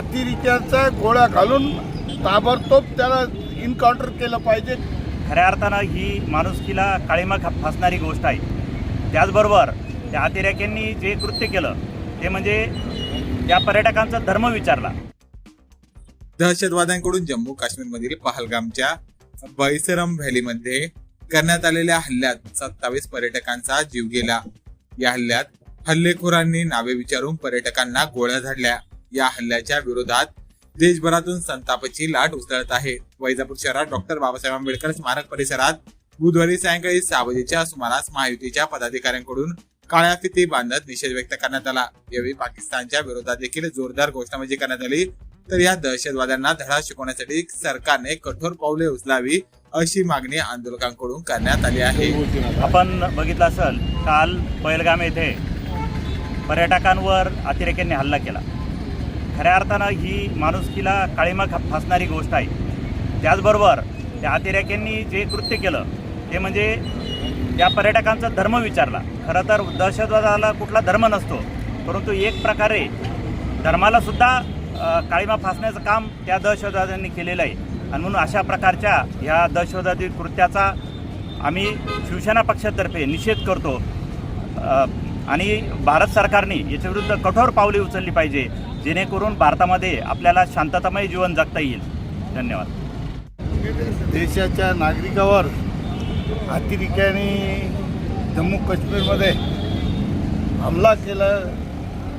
अतिरेक्याच्या गोळ्या घालून ताबडतोब त्याला इन्काउंटर केलं पाहिजे. खऱ्या अर्थानं ही माणुसकीला काळीमा खा- फासणारी गोष्ट आहे. त्याचबरोबर त्या अतिरेक्यांनी जे कृत्य केलं ते म्हणजे त्या पर्यटकांचा धर्म विचारला. दहशतवाद्यांकडून जम्मू काश्मीरमधील पहलगामच्या बैसरम व्हॅलीमध्ये करण्यात आलेल्या हल्ल्यात सत्तावीस पर्यटकांचा जीव गेला. या हल्ल्यात हल्लेखोरांनी नावे विचारून पर्यटकांना गोळ्या झाडल्या. या हल्ल्याच्या विरोधात देशभरातून संतापाची लाट उसळत आहे. वैजापूर शहरात डॉक्टर बाबासाहेब आंबेडकर स्मारक परिसरात बुधवारी सायंकाळी सहा वाजेच्या सुमारास महायुतीच्या पदाधिकाऱ्यांकडून काळ्या फिती बांधत निषेध व्यक्त करण्यात आला. यावेळी पाकिस्तानच्या विरोधात देखील जोरदार घोषणाबाजी करण्यात आली. तर या दहशतवाद्यांना धडा शिकवण्यासाठी सरकारने कठोर पावले उचलावी अशी मागणी आंदोलकांकडून करण्यात आली आहे. आपण बघितलं असेल काल बैलगाम येथे पर्यटकांवर अतिरेक्यांनी हल्ला केला. खऱ्या अर्थानं ही माणुसकीला काळीमा खा- फासणारी गोष्ट आहे. त्याचबरोबर त्या अतिरेक्यांनी जे कृत्य केलं ते म्हणजे त्या पर्यटकांचा धर्म विचारला. खरं तर दहशतवादाला कुठला धर्म नसतो परंतु एक प्रकारे धर्मालासुद्धा काळीमा फासण्याचं काम त्या दहशतवाद्यांनी केलेलं आहे. आणि म्हणून अशा प्रकारच्या ह्या दहशतवादी कृत्याचा आम्ही शिवसेना पक्षातर्फे निषेध करतो. आणि भारत सरकारने याच्याविरुद्ध कठोर पावले उचलली पाहिजे जेणेकरून भारतामध्ये आपल्याला शांततामय जीवन जगता येईल. धन्यवाद. देशाच्या नागरिकावर अतिरेक्याने जम्मू काश्मीरमध्ये हमला केला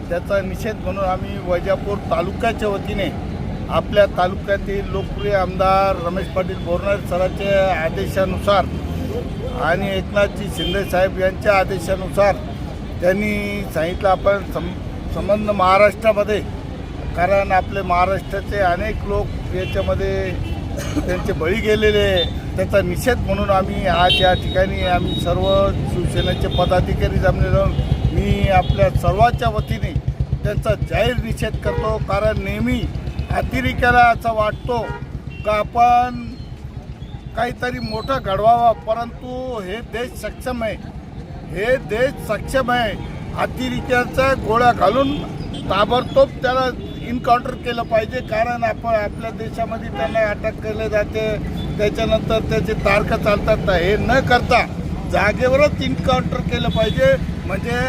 त्याचा निषेध म्हणून आम्ही वैजापूर तालुक्याच्या वतीने आपल्या तालुक्यातील लोकप्रिय आमदार रमेश पाटील बोरनारे सरांच्या आदेशानुसार आणि एकनाथजी शिंदे साहेब यांच्या आदेशानुसार त्यांनी सांगितलं आपण सम संबंध महाराष्ट्रामध्ये कारण आपले महाराष्ट्राचे अनेक लोक याच्यामध्ये त्यांचे बळी गेलेले त्याचा निषेध म्हणून आम्ही आज या ठिकाणी आम्ही सर्व शिवसेनेचे पदाधिकारी जमले जाऊन मी आपल्या सर्वांच्या वतीने त्यांचा जाहीर निषेध करतो कारण नेहमी अतिरेक्याला असं वाटतो का आपण काहीतरी मोठं घडवावा परंतु हे देश सक्षम आहे. हे देश सक्षम आहे. अतिरेक्याचा गोळ्या घालून ताबडतोब त्याला इन्काउंटर केलं पाहिजे. कारण आपण आपल्या देशामध्ये त्यांना अटक केले जाते. त्याच्यानंतर त्याचे तारखा चालतात. हे न करता जागेवरच इन्काउंटर केलं पाहिजे. म्हणजे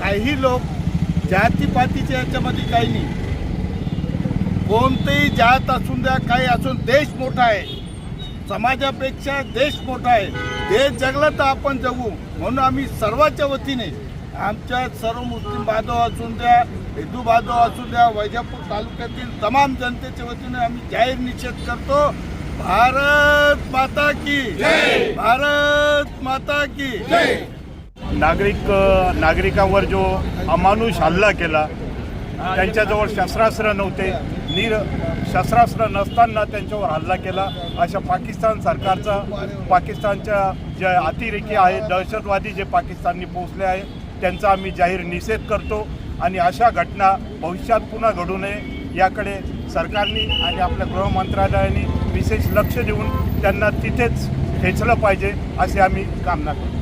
काही लोक जातीपातीच्या याच्यामध्ये काही नाही. कोणतेही जात असून द्या काही असून देश मोठा आहे. समाजापेक्षा देश मोठा आहे. देश जगला तर आपण जगू. म्हणून आम्ही सर्वांच्या वतीने आमच्या सर्व मुस्लिम बांधव असून द्या हिंदू बांधव असून द्या वैजापूर तालुक्यातील तमाम जनतेच्या वतीने आम्ही जाहीर निषेध करतो. भारत माता की भारत माता की नागरिक नागरिकांवर जो अमानुष हल्ला केला त्यांच्याजवळ शस्त्रास्त्र नव्हते. निर शस्त्रास्त्र नसताना त्यांच्यावर हल्ला केला. अशा पाकिस्तान सरकारचा पाकिस्तानच्या जे अतिरेकी आहे दहशतवादी जे पाकिस्ताननी पोचले आहे त्यांचा आम्ही जाहीर निषेध करतो. आणि अशा घटना भविष्यात पुन्हा घडू नये याकडे सरकारनी आणि आपल्या गृह मंत्रालयाने विशेष लक्ष देऊन त्यांना तिथेच खेचलं पाहिजे असे आम्ही कामना करतो.